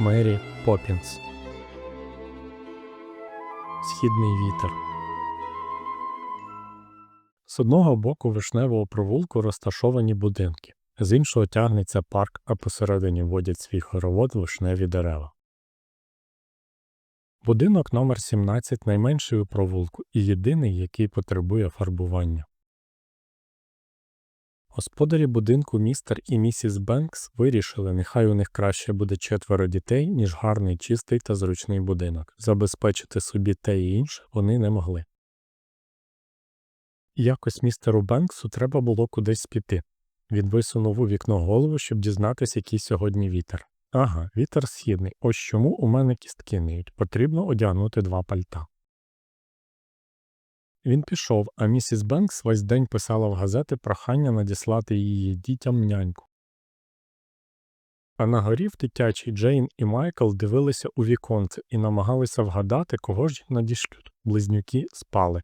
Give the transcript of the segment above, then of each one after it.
Мері Поппінс. Східний вітер. З одного боку вишневого провулку розташовані будинки, з іншого тягнеться парк, а посередині водять свій хоровод вишневі дерева. Будинок номер 17 найменший у провулку і єдиний, який потребує фарбування. Господарі будинку містер і місіс Бенкс вирішили, нехай у них краще буде четверо дітей, ніж гарний, чистий та зручний будинок. Забезпечити собі те і інше вони не могли. Якось містеру Бенксу треба було кудись піти. Він висунув у вікно голову, щоб дізнатися, який сьогодні вітер. Ага, вітер східний. Ось чому у мене кістки ниють. Потрібно одягнути два пальта. Він пішов, а місіс Бенкс весь день писала в газети прохання надіслати її дітям няньку. А на горі в дитячій Джейн і Майкл дивилися у віконце і намагалися вгадати, кого ж надішлють. Близнюки спали.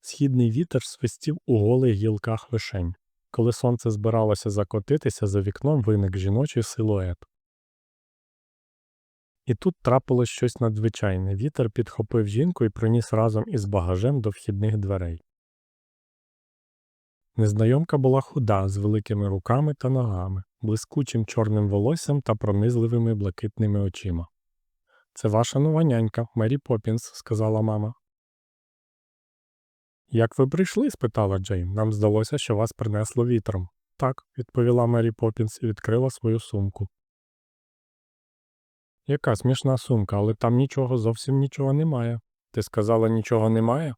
Східний вітер свистів у голих гілках вишень. Коли сонце збиралося закотитися, за вікном виник жіночий силует. І тут трапилось щось надзвичайне. Вітер підхопив жінку і приніс разом із багажем до вхідних дверей. Незнайомка була худа, з великими руками та ногами, блискучим чорним волоссям та пронизливими блакитними очима. Це ваша нова нянька, Мері Поппінс, сказала мама. Як ви прийшли? спитала Джейн. Нам здалося, що вас принесло вітром. Так, відповіла Мері Поппінс і відкрила свою сумку. Яка смішна сумка, але там нічого зовсім нічого немає. Ти сказала, нічого немає?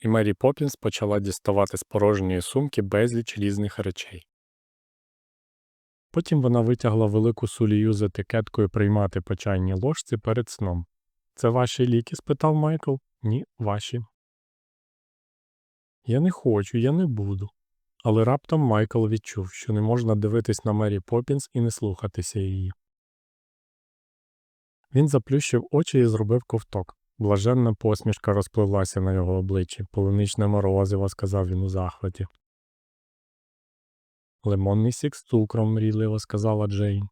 І Мері Поппінс почала діставати з порожньої сумки безліч різних речей. Потім вона витягла велику сулію з етикеткою приймати по чайній ложці перед сном. Це ваші ліки? спитав Майкл. Ні, ваші. Я не хочу, я не буду. Але раптом Майкл відчув, що не можна дивитись на Мері Поппінс і не слухатися її. Він заплющив очі і зробив ковток. Блаженна посмішка розпливлася на його обличчі. Полуничне морозиво, сказав він у захваті. Лимонний сік з цукром, мрійливо сказала Джейн.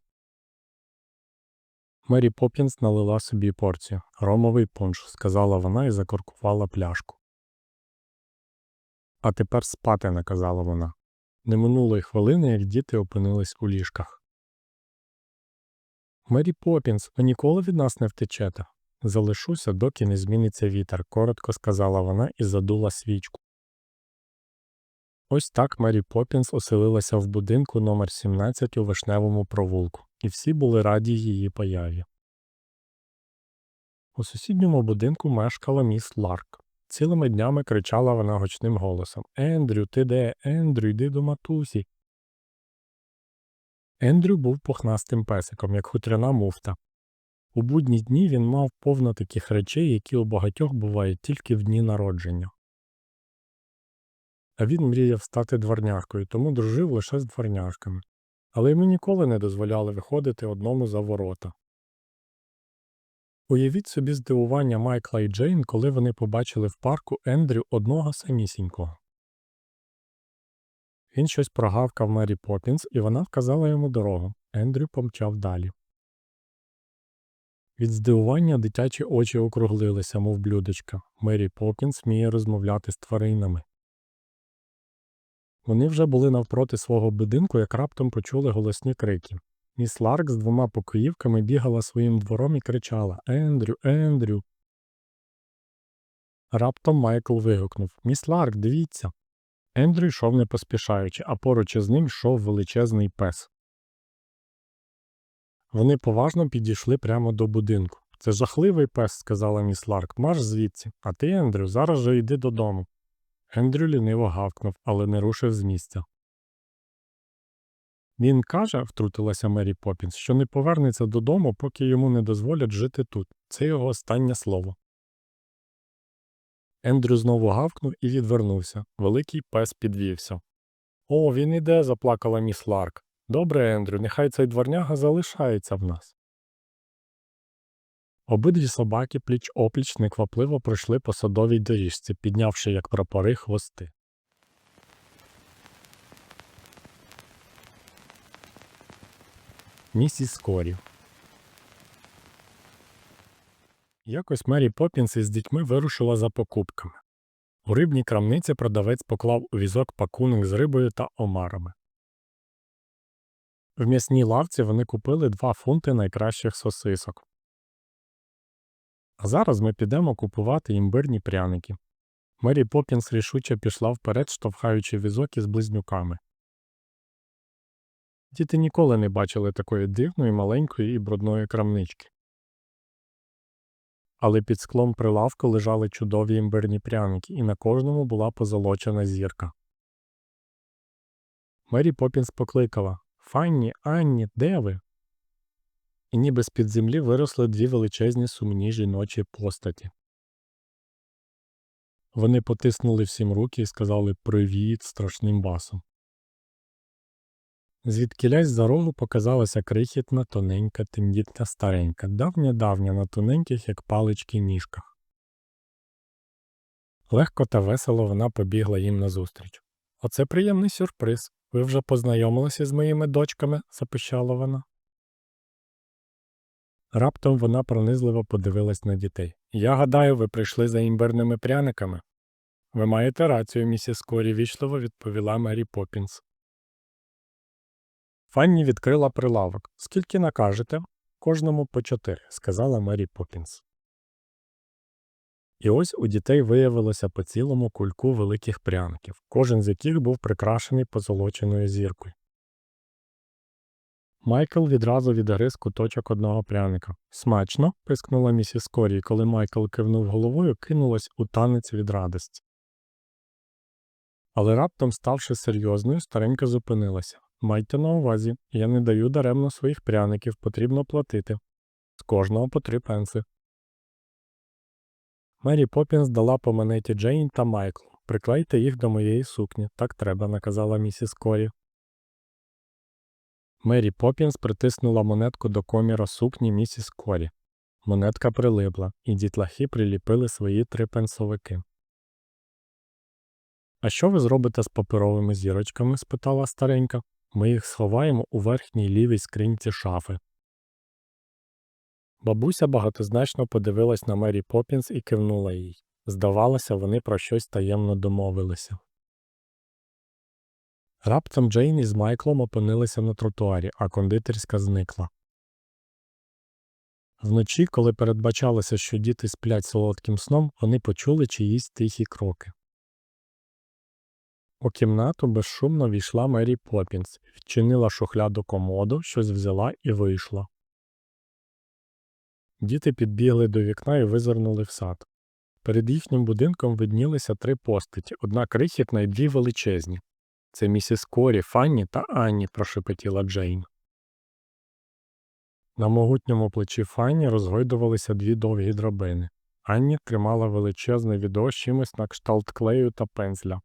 Мері Поппінс налила собі порцію. Ромовий пунш, сказала вона і закоркувала пляшку. А тепер спати, наказала вона. Не минулої хвилини, як діти опинились у ліжках. Мері Поппінс, ви ніколи від нас не втечете. Залишуся, доки не зміниться вітер, коротко сказала вона і задула свічку. Ось так Мері Поппінс оселилася в будинку номер 17 у вишневому провулку, і всі були раді її появі. У сусідньому будинку мешкала міс Ларк. Цілими днями кричала вона гучним голосом Ендрю, ти де? Ендрю, йди до матусі. Ендрю був пухнастим песиком, як хутряна муфта. У будні дні він мав повно таких речей, які у багатьох бувають тільки в дні народження. А він мріяв стати дворняшкою, тому дружив лише з дворняшками. Але йому ніколи не дозволяли виходити одному за ворота. Уявіть собі здивування Майкла і Джейн, коли вони побачили в парку Ендрю одного самісінького. Він щось прогавкав Мері Поппінс, і вона вказала йому дорогу. Ендрю помчав далі. Від здивування дитячі очі округлилися, мов блюдечка. Мері Поппінс вміє розмовляти з тваринами. Вони вже були навпроти свого будинку, як раптом почули голосні крики. Міс Ларк з двома покоївками бігала своїм двором і кричала Ендрю, Ендрю. Раптом Майкл вигукнув Міс Ларк, дивіться. Ендрю йшов не поспішаючи, а поруч із ним йшов величезний пес. Вони поважно підійшли прямо до будинку. Це жахливий пес, сказала міс Ларк, марш звідси, а ти, Ендрю, зараз же йди додому. Ендрю ліниво гавкнув, але не рушив з місця. Він каже, втрутилася Мері Поппінс, що не повернеться додому, поки йому не дозволять жити тут. Це його останнє слово. Ендрю знову гавкнув і відвернувся. Великий пес підвівся. О, він іде, заплакала міс Ларк. Добре, Ендрю, нехай цей дворняга залишається в нас. Обидві собаки пліч опліч неквапливо пройшли по садовій доріжці, піднявши як прапори хвости. Місіс Корі. Якось Мері Поппінс із дітьми вирушила за покупками. У рибній крамниці продавець поклав у візок пакунок з рибою та омарами. В м'ясній лавці вони купили 2 фунти найкращих сосисок. А зараз ми підемо купувати імбирні пряники. Мері Поппінс рішуче пішла вперед, штовхаючи візок із близнюками. Діти ніколи не бачили такої дивної, маленької і брудної крамнички. Але під склом прилавку лежали чудові імбирні пряники, і на кожному була позолочена зірка. Мері Поппінс покликала Фанні, Анні, де ви? І ніби з-під землі виросли дві величезні сумні жіночі постаті. Вони потиснули всім руки і сказали Привіт страшним басом. Звідкілясь за рогу показалася крихітна, тоненька, тендітна старенька, давня-давня на тоненьких, як палички, ніжках. Легко та весело вона побігла їм назустріч. Оце приємний сюрприз. Ви вже познайомилися з моїми дочками? запищала вона. Раптом вона пронизливо подивилась на дітей. Я гадаю, ви прийшли за імбирними пряниками. Ви маєте рацію, місіс Корі, вічливо відповіла Мері Поппінс. Фанні відкрила прилавок. Скільки накажете? Кожному по чотири, сказала Мері Поппінс. І ось у дітей виявилося по цілому кульку великих пряників, кожен з яких був прикрашений позолоченою зіркою. Майкл відразу відгриз куточок одного пряника. Смачно. пискнула місіс Корі, коли Майкл кивнув головою, кинулась у танець від радості. Але раптом, ставши серйозною, старенька зупинилася. Майте на увазі, я не даю даремно своїх пряників, потрібно платити. З кожного по три пенси. Мері Поппінс дала по монеті Джейн та Майклу. Приклейте їх до моєї сукні, так треба, наказала місіс Корі. Мері Поппінс притиснула монетку до коміра сукні місіс Корі. Монетка прилипла, і дітлахи приліпили свої три пенсовики. А що ви зробите з паперовими зірочками? спитала старенька. Ми їх сховаємо у верхній лівій скриньці шафи. Бабуся багатозначно подивилась на Мері Поппінс і кивнула їй. Здавалося, вони про щось таємно домовилися. Раптом Джейн із Майклом опинилися на тротуарі, а кондитерська зникла. Вночі, коли передбачалося, що діти сплять солодким сном, вони почули чиїсь тихі кроки. У кімнату безшумно війшла Мері Поппінс, відчинила шухляду комоду, щось взяла і вийшла. Діти підбігли до вікна і визирнули в сад. Перед їхнім будинком виднілися три постаті, одна крихітна і дві величезні. Це місіс Корі, Фанні та Анні, прошепотіла Джейн. На могутньому плечі Фанні розгойдувалися дві довгі драбини. Анні тримала величезне відро чимось на кшталт клею та пензля.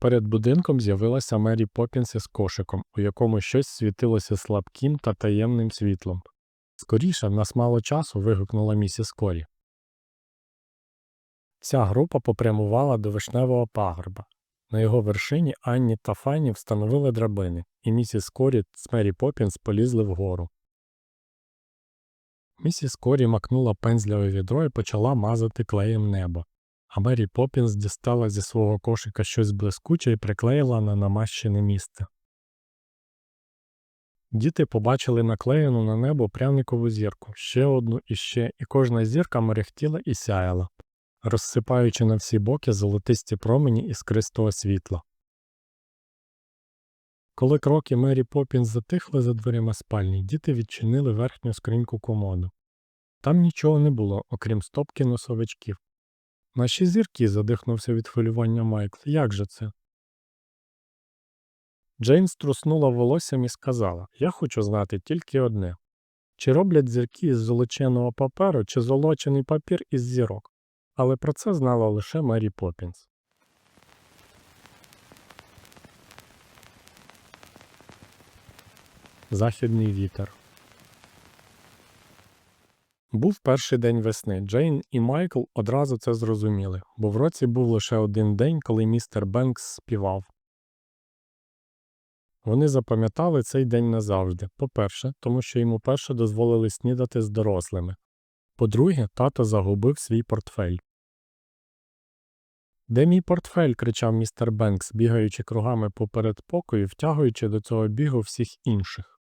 Перед будинком з'явилася Мері Поппінс із кошиком, у якому щось світилося слабким та таємним світлом. Скоріше, в нас мало часу. вигукнула місіс Корі. Ця група попрямувала до вишневого пагорба. На його вершині Анні та Фанні встановили драбини, і місіс Корі з Мері Поппінс полізли вгору. Місіс Корі макнула пензля у відро і почала мазати клеєм небо, а Мері Поппінс дістала зі свого кошика щось блискуче і приклеїла на намащене місце. Діти побачили наклеєну на небо пряникову зірку, ще одну і ще, і кожна зірка мерехтіла і сяяла, розсипаючи на всі боки золотисті промені іскристого світла. Коли кроки Мері Поппінс затихли за дверима спальні, діти відчинили верхню скриньку комоду. Там нічого не було, окрім стопки носовичків. Наші зірки, задихнувся від хвилювання Майкл. Як же це? Джейн струснула волоссям і сказала Я хочу знати тільки одне чи роблять зірки із золоченого паперу, чи золочений папір із зірок. Але про це знала лише Мері Поппінс. Західний вітер. Був перший день весни. Джейн і Майкл одразу це зрозуміли, бо в році був лише один день, коли містер Бенкс співав. Вони запам'ятали цей день назавжди. По-перше, тому що йому перше дозволили снідати з дорослими. По-друге, тато загубив свій портфель. Де мій портфель? кричав містер Бенкс, бігаючи кругами по передпокою, втягуючи до цього бігу всіх інших.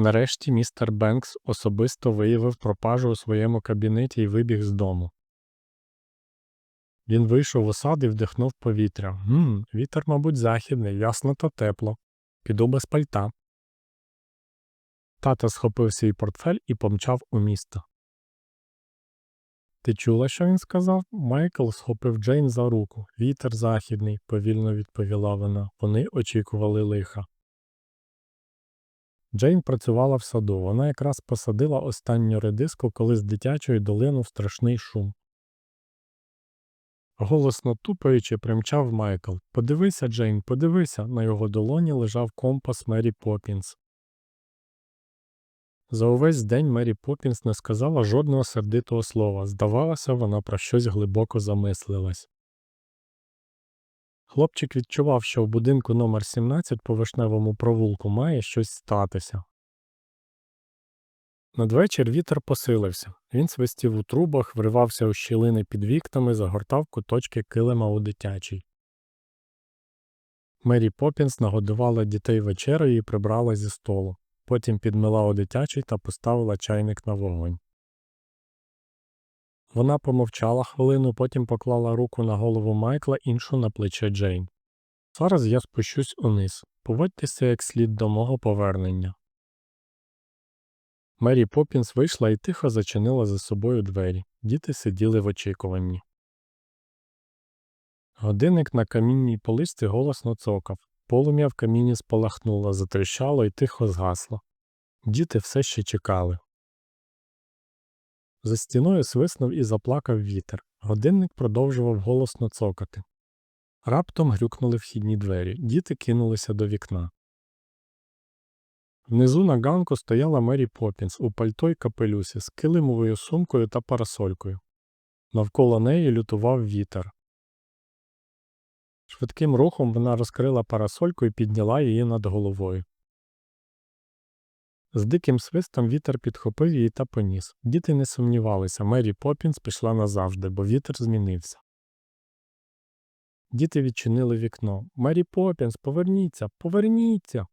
Нарешті містер Бенкс особисто виявив пропажу у своєму кабінеті і вибіг з дому. Він вийшов у сад і вдихнув повітря. Гм, вітер, мабуть, західний, ясно та тепло. Піду без пальта. Тато схопив свій портфель і помчав у місто. Ти чула, що він сказав? Майкл схопив Джейн за руку. Вітер західний, повільно відповіла вона. Вони очікували лиха. Джейн працювала в саду. Вона якраз посадила останню редиску, коли з дитячої долинув страшний шум. Голосно тупаючи, примчав Майкл. Подивися, Джейн, подивися. На його долоні лежав компас Мері Поппінс. За увесь день Мері Поппінс не сказала жодного сердитого слова. Здавалося, вона про щось глибоко замислилась. Хлопчик відчував, що в будинку номер 17 по вишневому провулку має щось статися. Надвечір вітер посилився. Він свистів у трубах, вривався у щілини під вікнами, загортав куточки килима у дитячій. Мері Поппінс нагодувала дітей вечерею і прибрала зі столу. Потім підмила у дитячий та поставила чайник на вогонь. Вона помовчала хвилину, потім поклала руку на голову Майкла, іншу на плече Джейн. Зараз я спущусь униз. Поводьтеся як слід до мого повернення. Мері Поппінс вийшла і тихо зачинила за собою двері. Діти сиділи в очікуванні. Годинник на камінній полисці голосно цокав. Полум'я в каміні спалахнуло, затріщало і тихо згасло. Діти все ще чекали. За стіною свиснув і заплакав вітер. Годинник продовжував голосно цокати. Раптом грюкнули вхідні двері. Діти кинулися до вікна. Внизу на ганку стояла Мері Поппінс у пальто й капелюсі з килимовою сумкою та парасолькою. Навколо неї лютував вітер. Швидким рухом вона розкрила парасольку і підняла її над головою. З диким свистом вітер підхопив її та поніс. Діти не сумнівалися, Мері Поппінс пішла назавжди, бо вітер змінився. Діти відчинили вікно. Мері Поппінс, поверніться, поверніться.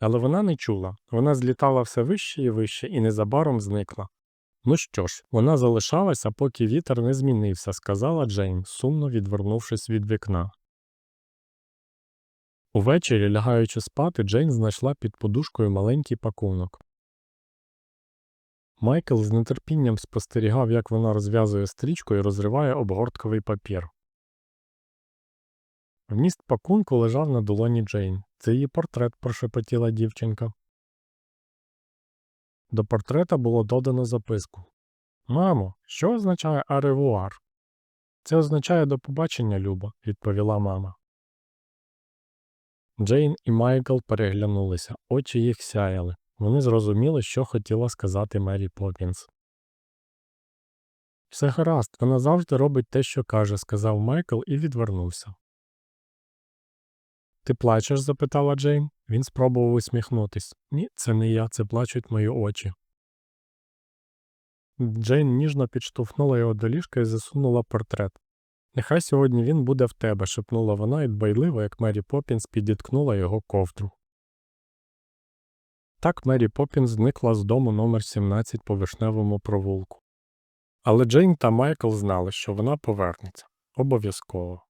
Але вона не чула. Вона злітала все вище і вище і незабаром зникла. Ну що ж, вона залишалася, поки вітер не змінився, сказала Джейн, сумно відвернувшись від вікна. Увечері, лягаючи спати, Джейн знайшла під подушкою маленький пакунок. Майкл з нетерпінням спостерігав, як вона розв'язує стрічку і розриває обгортковий папір. Вміст пакунку лежав на долоні Джейн. Це її портрет, прошепотіла дівчинка. До портрета було додано записку. Мамо, що означає аревуар? Це означає до побачення, Люба, відповіла мама. Джейн і Майкл переглянулися, очі їх сяяли. Вони зрозуміли, що хотіла сказати Мері Поппінс. Все гаразд, вона завжди робить те, що каже, сказав Майкл і відвернувся. Ти плачеш? запитала Джейн. Він спробував усміхнутись. Ні, це не я, це плачуть мої очі. Джейн ніжно підштовхнула його до ліжка і засунула портрет. Нехай сьогодні він буде в тебе, шепнула вона і дбайливо, як Мері Поппінс підіткнула його ковдру. Так Мері Поппінс зникла з дому номер 17 по вишневому провулку. Але Джейн та Майкл знали, що вона повернеться обов'язково.